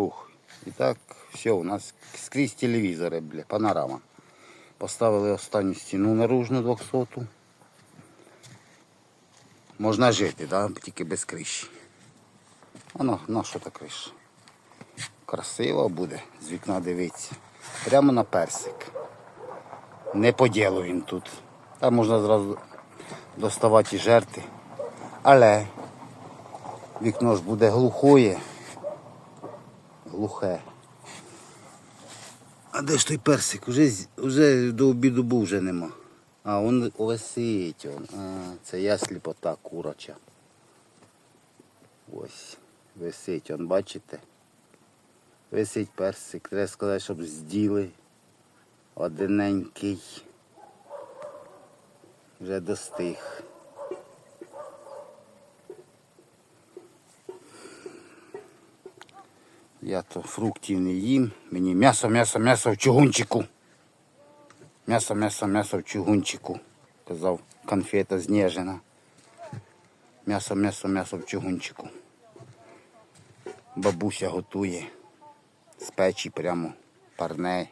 Хух. І так, все, у нас скрізь телевізори, бля, панорама. Поставили останню стіну наружну 200. Можна жити, да? тільки без криші. А на що та криша? Красиво буде з вікна дивитися. Прямо на персик. Не по ділу він тут. Там можна зразу доставати і жерти. Але вікно ж буде глухоє. Глухе. А де ж той персик? Уже, уже до обіду був вже нема. А, він висить. Он. А, це я сліпота куроча. Ось. Висить, он, бачите? Висить персик. Треба сказати, щоб зділи. Одиненький. Вже достиг. Я то фруктів не їм. Мені м'ясо, м'ясо, м'ясо в чугунчику. М'ясо, м'ясо, м'ясо в чугунчику. Казав конфета знежена. М'ясо, м'ясо, м'ясо в чугунчику. Бабуся готує з печі прямо парне.